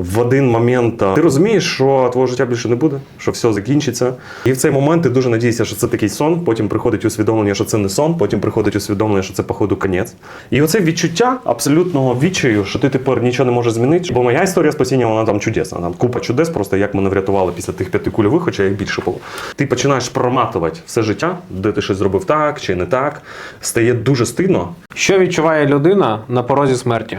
в один момент ти розумієш, що твого життя більше не буде, що все закінчиться. І в цей момент ти дуже надієшся, що це такий сон. Потім приходить усвідомлення, що це не сон. Потім приходить усвідомлення, що це походу конець. І оце відчуття абсолютного відчаю, що ти тепер нічого не можеш змінити. Бо моя історія спасіння, вона там чудесна. Там купа чудес, просто як мене врятували після тих п'яти кульових, хоча їх більше було. Ти починаєш проматувати все життя, де ти щось зробив так чи не так. Стає дуже стидно. Що відчуває людина на порозі смерті?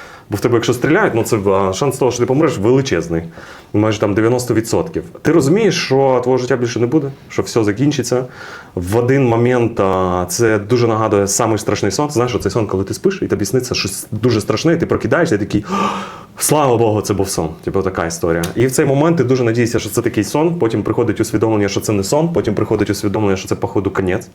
Бо в тебе, якщо стріляють, ну це шанс того, що ти помреш, величезний. Майже там 90%. Ти розумієш, що твого життя більше не буде, що все закінчиться. В один момент це дуже нагадує самий страшний сон. Знаєш, цей сон, коли ти спиш, і тобі сниться щось дуже страшне, і ти прокидаєшся і такий. Слава Богу, це був сон. Типу така історія. І в цей момент ти дуже надієшся, що це такий сон. Потім приходить усвідомлення, що це не сон. Потім приходить усвідомлення, що це походу конець.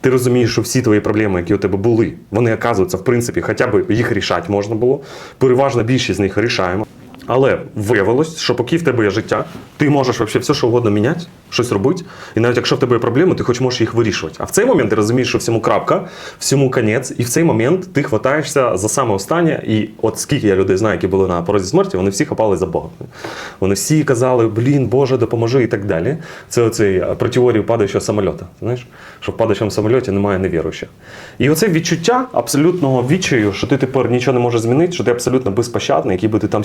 Ти розумієш, що всі твої проблеми, які у тебе були, вони оказуються, в принципі, хоча б їх рішати можна було. Переважна більшість з них рішаємо. Але виявилось, що поки в тебе є життя, ти можеш вообще все, що угодно міняти, щось робити. І навіть якщо в тебе є проблеми, ти хоч можеш їх вирішувати. А в цей момент ти розумієш, що всьому крапка, всьому конець, і в цей момент ти хватаєшся за саме останнє. І от скільки я людей знаю, які були на порозі смерті, вони всі хапали за Бога. Вони всі казали, блін, Боже, допоможи і так далі. Це оцей е, про теорію падаючого самольота. Знаєш, що в падаючому самольоті немає невіруючих. І оце відчуття абсолютного відчаю, що ти тепер нічого не можеш змінити, що ти абсолютно безпощадний, який би ти там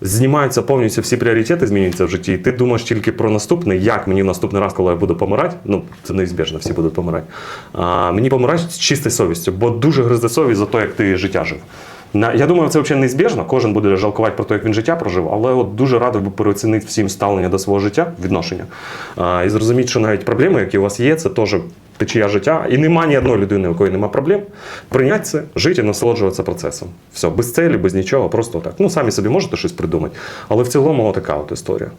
Знімаються повністю всі пріоритети, змінюються в житті. І ти думаєш тільки про наступне, як мені наступний раз, коли я буду помирати. Ну, це неізбіжно, всі будуть помирати. А, мені помирати з чистою совістю, бо дуже гризде совість за те, як ти життя жив. На- Я думаю, це взагалі неізбіжно. Кожен буде жалкувати про те, як він життя прожив, але от дуже радий би переоцінити всім ставлення до свого життя, відношення. А, і зрозуміти, що навіть проблеми, які у вас є, це теж течія життя. І нема ні одної людини, у якої нема проблем. Прийняти це, жити і насолоджуватися процесом. Все, без целі, без нічого, просто так. Ну, самі собі можете щось придумати. Але в цілому така от історія.